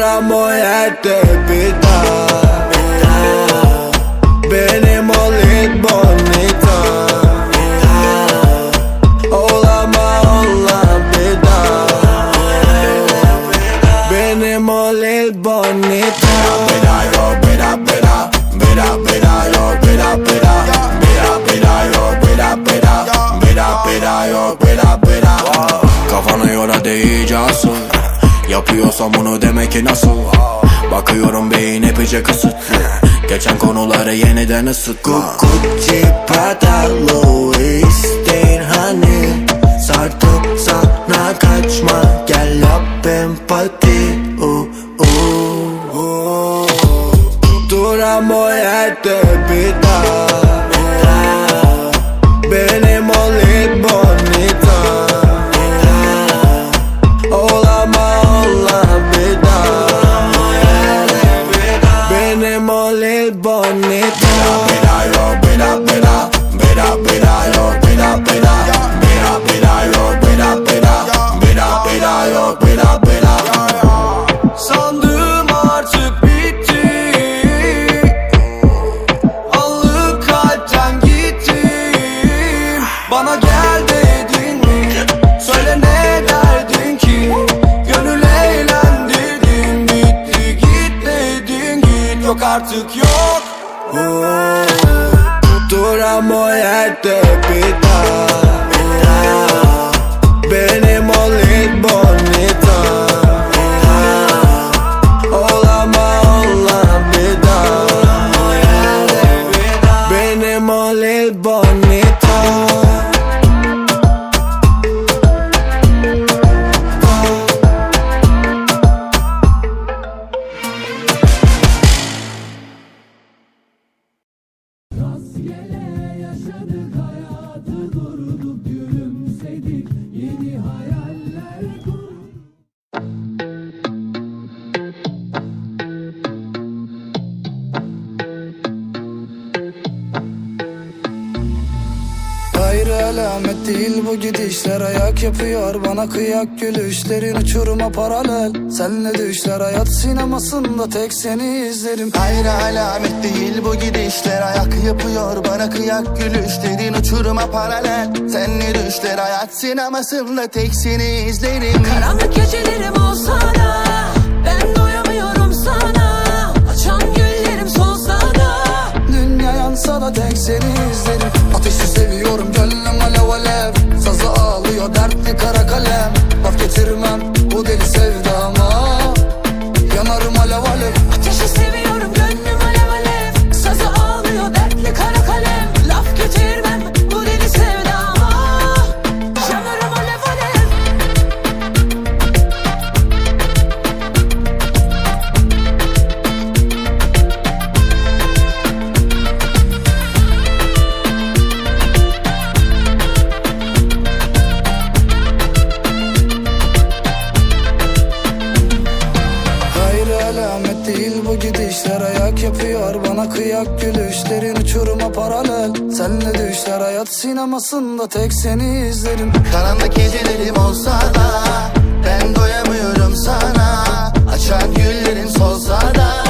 Bir daha Benim o Lil Bonita. Olama olan bir daha Benim o Lil Bonita Beda beda yo beda beda Beda beda yo beda beda Beda beda yo beda beda Kafana yola değice asıl Yapıyorsam bunu demek ki nasıl? Bakıyorum beyin epeyce kısıtlı Geçen konuları yeniden ısıt Gucci Prada Louis değil hani? Sardım sana kaçma. Gel yap empati. Uh, uh, uh. Duramıyor yerde bir daha tenemos el bonito. Yok artık yok. Duramıyor yerde bir daha. Benim o alamet değil bu gidişler. Ayak yapıyor bana kıyak gülüşlerin Uçuruma paralel. Senle düşler? Hayat sinemasında Tek seni izlerim. Hayır alamet değil bu gidişler. Ayak yapıyor bana kıyak gülüşlerin Uçuruma paralel. Senle düşler? Hayat sinemasında Tek seni izlerim. Karanlık gecelerim olsa da gidişler Ayak yapıyor. Bana kıyak gülüşlerin Uçuruma paralel. Senle düşler hayat sinemasında Tek seni izlerim. Karanlık gecelerim olsa da Ben doyamıyorum sana. Açan güllerin solsa da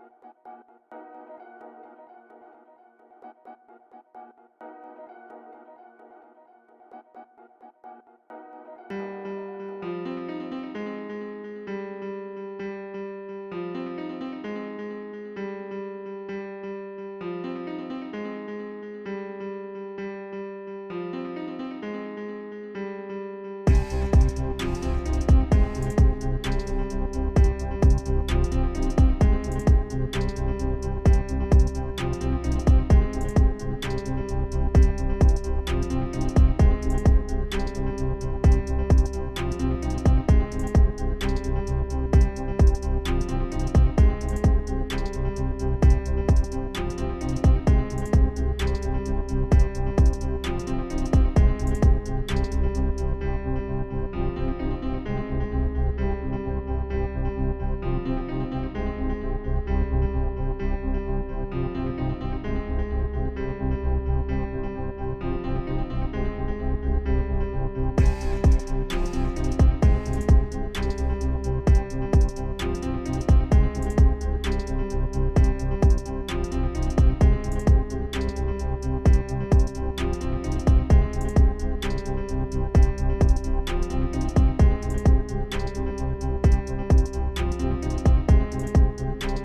Thank you.